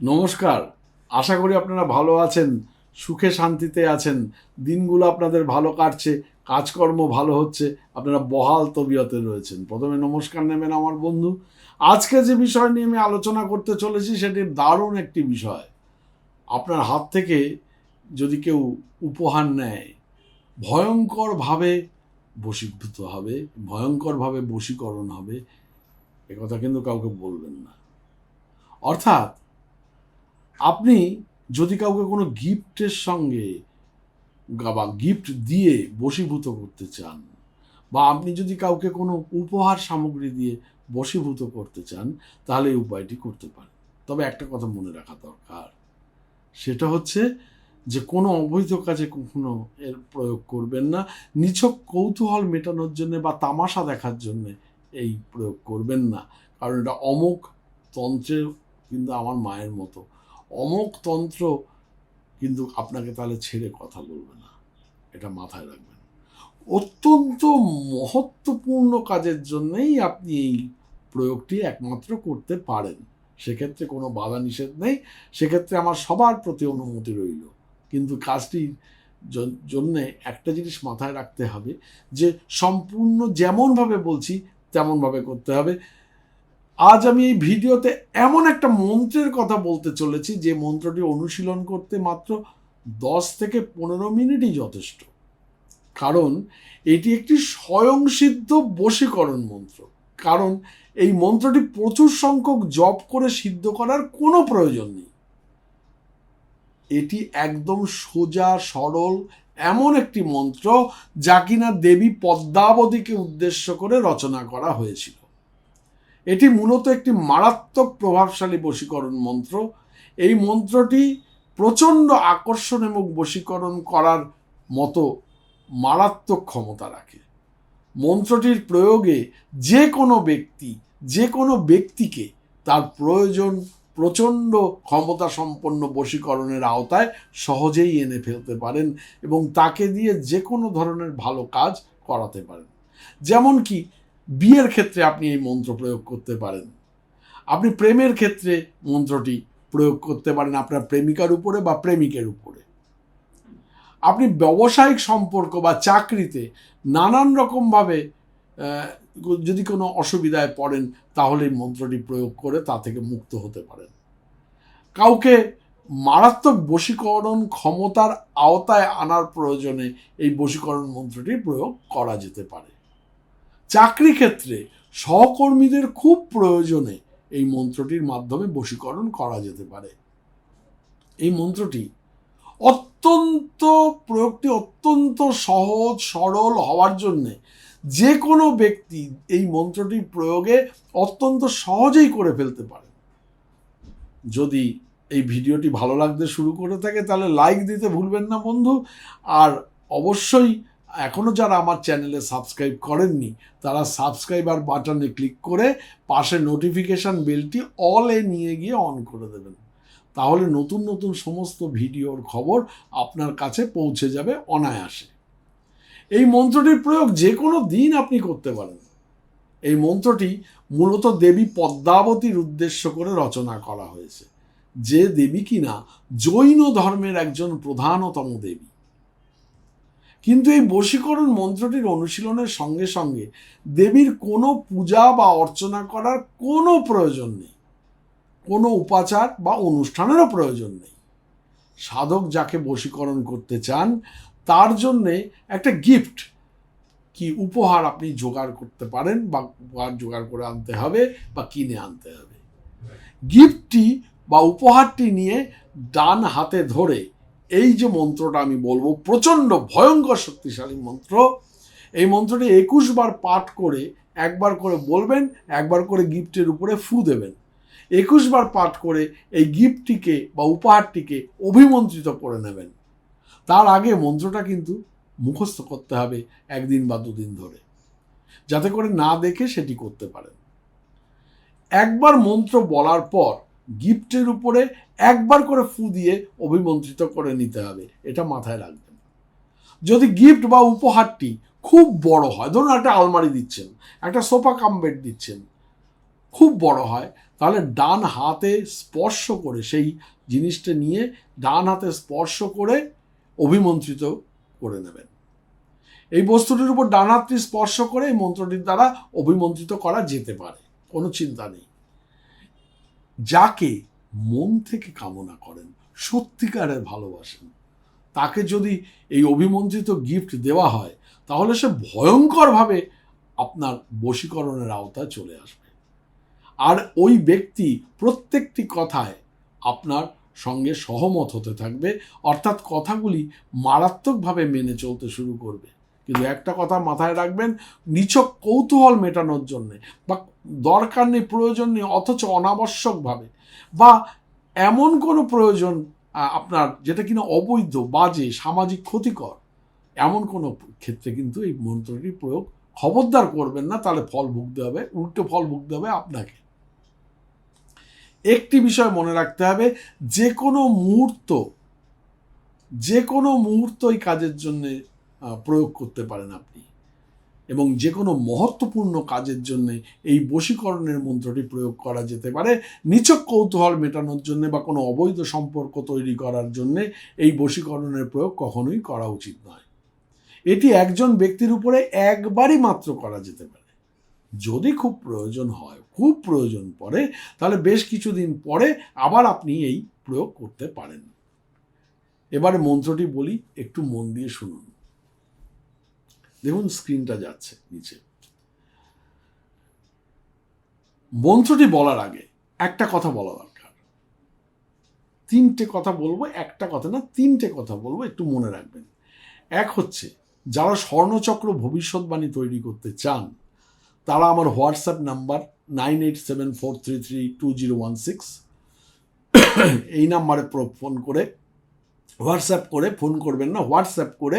নমস্কার। আশা করি আপনারা ভালো আছেন, সুখে শান্তিতে আছেন। দিনগুলো আপনাদের ভালো কাটছে, কাজকর্ম ভালো হচ্ছে, আপনারা বহাল তবিয়তে রয়েছেন। প্রথমে নমস্কার নেবেন আমার বন্ধু। আজকে যে বিষয় নিয়ে আমি আলোচনা করতে চলেছি, সেটি দারুণ একটি বিষয়। আপনার হাত থেকে যদি কেউ উপহার নেয়, ভয়ঙ্করভাবে বশীভূত হবে, ভয়ঙ্করভাবে বশীকরণ হবে একথা কিন্তু কাউকে বলবেন না। অর্থাৎ, আপনি যদি কাউকে কোনো গিফটের সঙ্গে বা গিফট দিয়ে বশীভূত করতে চান বা আপনি যদি কাউকে কোনো উপহার সামগ্রী দিয়ে বশীভূত করতে চান, তাহলে এই উপায়টি করতে পারেন। তবে একটা কথা মনে রাখা দরকার। সেটা হচ্ছে যে, কোনো অবৈধ কাজে কখনো এর প্রয়োগ করবেন না। নিছক কৌতূহল মেটানোর জন্য বা তামাশা দেখার জন্য এই প্রয়োগ করবেন না। কারণ এটা অমুক তন্ত্রের কিন্তু আমার মায়ের মতো। অমোক তন্ত্র কিন্তু আপনাকে তাহলে ছেড়ে কথা বলবে না। এটা মাথায় রাখবেন। অত্যন্ত মহত্বপূর্ণ কাজের জন্যেই আপনি এই প্রয়োগটি একমাত্র করতে পারেন। সেক্ষেত্রে কোনো বাধা নিষেধ নেই। সেক্ষেত্রে আমার সবার প্রতি অনুমতি রইল। কিন্তু কাজটির জন্যে একটা জিনিস মাথায় রাখতে হবে যে, সম্পূর্ণ যেমনভাবে বলছি তেমনভাবে করতে হবে। আজ আমি এই ভিডিওতে এমন একটা মন্ত্রের কথা বলতে চলেছি, যে মন্ত্রটি অনুশীলন করতে মাত্র দশ থেকে পনেরো মিনিটই যথেষ্ট। কারণ এটি একটি স্বয়ংসিদ্ধ বশীকরণ মন্ত্র। কারণ এই মন্ত্রটি প্রচুর সংখ্যক জপ করে সিদ্ধ করার কোনো প্রয়োজন নেই। এটি একদম সোজা, সরল এমন একটি মন্ত্র যা কিনা দেবী পদ্মাবতীকে উদ্দেশ্য করে রচনা করা হয়েছিল। এটি মূলত একটি মারাত্মক প্রভাবশালী বশীকরণ মন্ত্র। এই মন্ত্রটি প্রচণ্ড আকর্ষণ এবং বশীকরণ করার মতো মারাত্মক ক্ষমতা রাখে। মন্ত্রটির প্রয়োগে যে কোনো ব্যক্তি, যে কোনো ব্যক্তিকে তার প্রয়োজন প্রচণ্ড ক্ষমতা সম্পন্ন বশীকরণের আওতায় সহজেই এনে ফেলতে পারেন এবং তাকে দিয়ে যে কোনো ধরনের ভালো কাজ করাতে পারেন। যেমন কি, বিয়ের ক্ষেত্রে আপনি এই মন্ত্র প্রয়োগ করতে পারেন। আপনি প্রেমের ক্ষেত্রে মন্ত্রটি প্রয়োগ করতে পারেন আপনার প্রেমিকার উপরে বা প্রেমিকের উপরে। আপনি ব্যবসায়িক সম্পর্ক বা চাকরিতে নানান রকমভাবে যদি কোনো অসুবিধায় পড়েন তাহলে মন্ত্রটি প্রয়োগ করে তা থেকে মুক্ত হতে পারেন। কাউকে মারাত্মক বশীকরণ ক্ষমতার আওতায় আনার প্রয়োজনে এই বশীকরণ মন্ত্রটি প্রয়োগ করা যেতে পারে। চাকরি ক্ষেত্রে সহকর্মীদের খুব প্রয়োজনে এই মন্ত্রটির মাধ্যমে বশীকরণ করা যেতে পারে। এই মন্ত্রটি অত্যন্ত, প্রয়োগটি অত্যন্ত সহজ, সরল হওয়ার জন্যে যে কোনো ব্যক্তি এই মন্ত্রটি প্রয়োগে অত্যন্ত সহজেই করে ফেলতে পারে। যদি এই ভিডিওটি ভালো লাগতে শুরু করে থাকে, তাহলে লাইক দিতে ভুলবেন না বন্ধু। আর অবশ্যই এখনও যারা আমার চ্যানেলে সাবস্ক্রাইব করেননি, তারা সাবস্ক্রাইবার বাটনে ক্লিক করে পাশে নোটিফিকেশান বেলটি অলে নিয়ে গিয়ে অন করে দেবেন। তাহলে নতুন নতুন সমস্ত ভিডিওর খবর আপনার কাছে পৌঁছে যাবে অনায়াসে। এই মন্ত্রটির প্রয়োগ যে কোনো দিন আপনি করতে পারেন। এই মন্ত্রটি মূলত দেবী পদ্মাবতীর উদ্দেশ্য করে রচনা করা হয়েছে। যে দেবী কিনা জৈন ধর্মের একজন প্রধানতম দেবী। কিন্তু এই বশীকরণ মন্ত্রটির অনুশীলনের সঙ্গে সঙ্গে দেবীর কোনো পূজা বা অর্চনা করার কোনো প্রয়োজন নেই। কোনো উপাচার বা অনুষ্ঠানেরও প্রয়োজন নেই। সাধক যাকে বশীকরণ করতে চান তার জন্যে একটা গিফট কি উপহার আপনি জোগাড় করতে পারেন বা উপহার জোগাড় করে আনতে হবে বা কিনে আনতে হবে। গিফটটি বা উপহারটি নিয়ে ডান হাতে ধরে এই যে মন্ত্রটা আমি বলব, প্রচণ্ড ভয়ঙ্কর শক্তিশালী মন্ত্র, এই মন্ত্রটি একুশ বার পাঠ করে একবার করে বলবেন, একবার করে গিফটের উপরে ফু দেবেন। একুশ বার পাঠ করে এই গিফটটিকে বা উপহারটিকে অভিমন্ত্রিত করে নেবেন। তার আগে মন্ত্রটা কিন্তু মুখস্থ করতে হবে একদিন বা দুদিন ধরে। যাতে করে না দেখে সেটি করতে পারেন। একবার মন্ত্র বলার পর গিফটের উপরে একবার করে ফু দিয়ে অভিমন্ত্রিত করে নিতে হবে, এটা মাথায় রাখবেন। যদি গিফট বা উপহারটি খুব বড় হয়, ধরুন একটা আলমারি দিচ্ছেন, একটা সোফা কাম বেড দিচ্ছেন, খুব বড় হয়, তাহলে ডান হাতে স্পর্শ করে সেই জিনিসটা নিয়ে ডান হাতে স্পর্শ করে অভিমন্ত্রিত করে নেবেন। এই বস্তুটির উপর ডানাত্রি স্পর্শ করে এই মন্ত্রটির দ্বারা অভিমন্ত্রিত করা যেতে পারে, কোনো চিন্তা নেই। যাকে মন থেকে কামনা করেন, সত্যিকারের ভালোবাসেন, তাকে যদি এই অভিমন্ত্রিত গিফট দেওয়া হয়, তাহলে সে ভয়ঙ্করভাবে আপনার বশীকরণের আওতায় চলে আসবে। আর ওই ব্যক্তি প্রত্যেকটি কথায় আপনার সঙ্গে সহমত হতে থাকবে। অর্থাৎ কথাগুলি মারাত্মকভাবে মেনে চলতে শুরু করবে। কিন্তু একটা কথা মাথায় রাখবেন, নিছক কৌতূহল মেটানোর জন্যে বা দরকার নেই, প্রয়োজন নেই, অথচ অনাবশ্যকভাবে বা এমন কোনো প্রয়োজন আপনার যেটা কিনা অবৈধ, বাজে, সামাজিক ক্ষতিকর, এমন কোনো ক্ষেত্রে কিন্তু এই মন্ত্রটি প্রয়োগ খবরদার করবেন না, তাহলে ফল ভুগতে হবে, উল্টো ফল ভুগতে হবে আপনাকে। একটি বিষয় মনে রাখতে হবে, যে কোনো মুহূর্ত, যে কোনো মুহূর্ত এই কাজের জন্য প্রয়োগ করতে পারেন আপনি। এবং যে কোনো মহত্বপূর্ণ কাজের জন্য এই বশীকরণের মন্ত্রটি প্রয়োগ করা যেতে পারে। নিছক কৌতূহল মেটানোর জন্য বা কোনো অবৈধ সম্পর্ক তৈরি করার জন্য এই বশীকরণের প্রয়োগ কখনোই করা উচিত নয়। এটি একজন ব্যক্তির উপরে একবারই মাত্র করা যেতে পারে। যদি খুব প্রয়োজন হয়, খুব প্রয়োজন পড়ে, তাহলে বেশ কিছুদিন পরে আবার আপনি এই প্রয়োগ করতে পারেন। এবারে মন্ত্রটি বলি, একটু মন দিয়ে শুনুন। দেখুন, স্ক্রিনটা যাচ্ছে নিচে। মন্ত্রটি বলার আগে একটা কথা বলা দরকার। তিনটে কথা বলব, একটা কথা না, তিনটে কথা বলব, একটু মনে রাখবেন। এক হচ্ছে, যারা স্বর্ণচক্র ভবিষ্যৎবাণী তৈরি করতে চান তারা আমার WhatsApp number nine eight seven four three three two zero one six. এই নাম্বারে ফোন করে, হোয়াটসঅ্যাপ করে ফোন করবেন না, হোয়াটসঅ্যাপ করে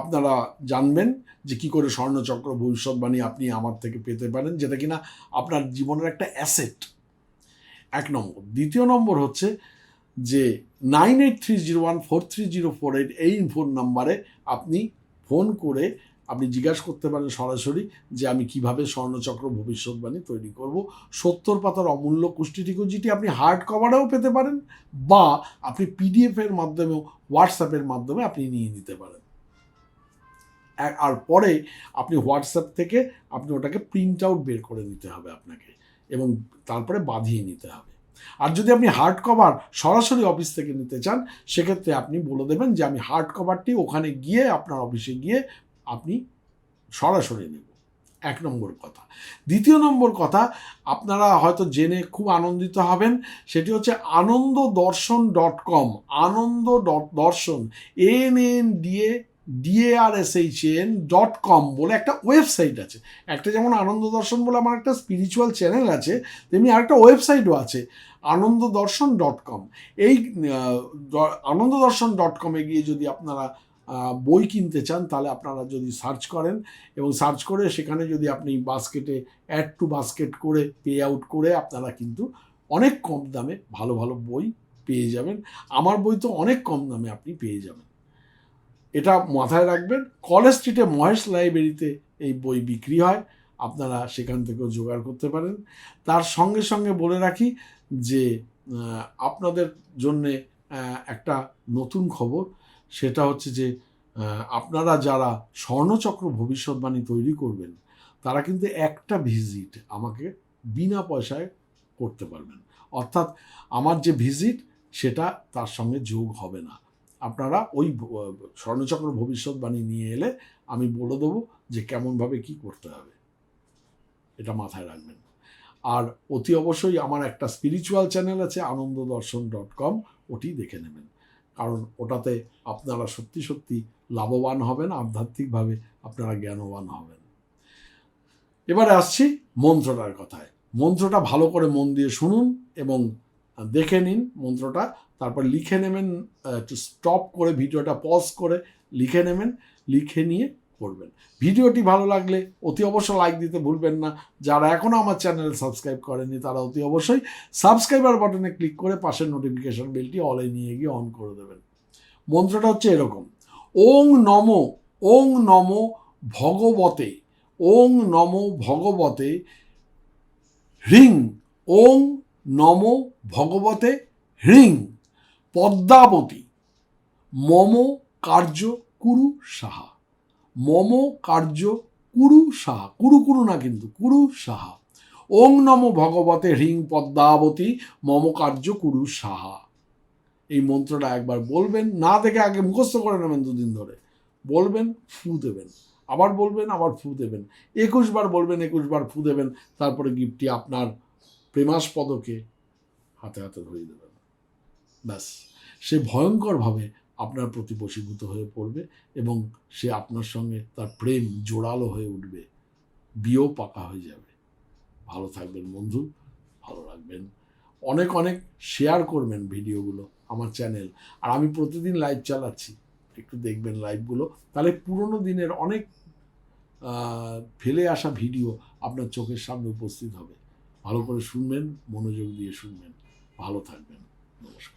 আপনারা জানবেন যে কী করে স্বর্ণচক্র ভবিষ্যৎবাণী আপনি আমার থেকে পেতে পারেন, যেটা কিনা আপনার জীবনের একটা অ্যাসেট। এক নম্বর। দ্বিতীয় নম্বর হচ্ছে যে nine eight three zero one four three zero four eight এই ফোন নাম্বারে আপনি ফোন করে আপনি জিজ্ঞাসা করতে পারেন সরাসরি যে আমি কীভাবে স্বর্ণচক্র ভবিষ্যৎবাণী তৈরি করব। সত্তর পাতার অমূল্য কুষ্টিটিকু যেটি আপনি হার্ড কভারেও পেতে পারেন বা আপনি পিডিএফের মাধ্যমেও হোয়াটসঅ্যাপের মাধ্যমে আপনি নিয়ে নিতে পারেন। আর পরে আপনি হোয়াটসঅ্যাপ থেকে আপনি ওটাকে প্রিন্ট আউট বের করে নিতে হবে আপনাকে এবং তারপরে বাঁধিয়ে নিতে হবে। আর যদি আপনি হার্ড কভার সরাসরি অফিস থেকে নিতে চান, সেক্ষেত্রে আপনি বলে দেবেন যে আমি হার্ড কভারটি ওখানে গিয়ে আপনার অফিসে গিয়ে আপনি সরাসরি নেব। এক নম্বর কথা। দ্বিতীয় নম্বর কথা, আপনারা হয়তো জেনে খুব আনন্দিত হবেন, সেটি হচ্ছে Ananda Darshan dot com, Ananda dot Darshan, N N D A D A R S H N dot com বলে একটা ওয়েবসাইট আছে। একটা যেমন আনন্দ দর্শন বলে আমার একটা স্পিরিচুয়াল চ্যানেল আছে, তেমনি আরেকটা ওয়েবসাইটও আছে আনন্দ দর্শন ডট কম। এই আনন্দ দর্শন ডট কমে গিয়ে যদি আপনারা বই কিনতে চান, তাহলে আপনারা যদি সার্চ করেন এবং সার্চ করে সেখানে যদি আপনি বাস্কেটে অ্যাড টু বাস্কেট করে পে আউট করে, আপনারা কিন্তু অনেক কম দামে ভালো ভালো বই পেয়ে যাবেন। আমার বই তো অনেক কম দামে আপনি পেয়ে যাবেন। এটা মাথায় রাখবেন, কলেজ স্ট্রিটে মহেশ লাইব্রেরিতে এই বই বিক্রি হয়, আপনারা সেখান থেকেও জোগাড় করতে পারেন। তার সঙ্গে সঙ্গে বলে রাখি যে আপনাদের জন্যে একটা নতুন খবর সেটা হচ্ছে যে আপনারা যারা স্বর্ণচক্র ভবিষ্যৎবাণী তৈরি করবেন, তারা কিন্তু একটা ভিজিট আমাকে বিনা পয়সায় করতে পারবেন। অর্থাৎ আমার যে ভিজিট সেটা তার সঙ্গে যোগ হবে না। আপনারা ওই স্বর্ণচক্র ভবিষ্যৎবাণী নিয়ে এলে আমি বলে দেবো যে কেমনভাবে কি করতে হবে। এটা মাথায় রাখবেন। আর অতি অবশ্যই আমার একটা স্পিরিচুয়াল চ্যানেল আছে আনন্দ দর্শন ডট কম, ওটি দেখে নেবেন। কারণ ওটাতে আপনারা সত্যি সত্যি লাভবান হবেন, আধ্যাত্মিকভাবে আপনারা জ্ঞানবান হবেন। এবারে আসছি মন্ত্রটার কথায়। মন্ত্রটা ভালো করে মন দিয়ে শুনুন এবং দেখে নিন মন্ত্রটা, তারপর লিখে নেবেন একটু স্টপ করে ভিডিওটা পজ করে লিখে নেবেন, লিখে নিয়ে করবেন। ভিডিওটি ভালো লাগলে অতি অবশ্যই লাইক দিতে ভুলবেন না। যারা এখনও আমার চ্যানেল সাবস্ক্রাইব করেনি তারা অতি অবশ্যই সাবস্ক্রাইবার বাটনে ক্লিক করে পাশের নোটিফিকেশন বেলটি অলে নিয়ে গিয়ে অন করে দেবেন। মন্ত্রটা হচ্ছে এরকম, ওং নম ওং নম ভগবতে, ওং নম ভগবতে হ্রিং, ওং নম ভগবতে হ্রিং, পদ্মাবতী, মম কার্য কুরু সাহা। মম কার্য কুরু সাহা। কুরু কুরু না কিন্তু, কুরু সাহা। ওং নম ভগবতে হ্রিং পদ্মাবতী, মম কার্য কুরু সাহা। এই মন্ত্রটা একবার বলবেন, না দেখে আগে মুখস্থ করে নেবেন দুদিন ধরে। বলবেন, ফু দেবেন। আবার বলবেন, আবার ফু দেবেন। একুশ বার বলবেন, একুশ বার ফু দেবেন, তারপরে গিফটটি আপনার প্রেমাস্পদকে হাতে হাতে ধরিয়ে দেবেন। ব্যাস। সে ভয়ঙ্করভাবে আপনার প্রতি বশীভূত হয়ে পড়বে এবং সে আপনার সঙ্গে তার প্রেম জোরালো হয়ে উঠবে। বিয়েও পাকা হয়ে যাবে। ভালো থাকবেন বন্ধু, ভালো রাখবেন। অনেক অনেক শেয়ার করবেন ভিডিওগুলো আমার চ্যানেল আর আমি প্রতিদিন লাইভ চালাচ্ছি। একটু দেখবেন লাইভগুলো তাহলে পুরনো দিনের অনেক ফেলে আসা ভিডিও আপনার চোখের সামনে উপস্থিত হবে। ভালো করে শুনবেন, মনোযোগ দিয়ে শুনবেন। ভালো থাকবেন। নমস্কার।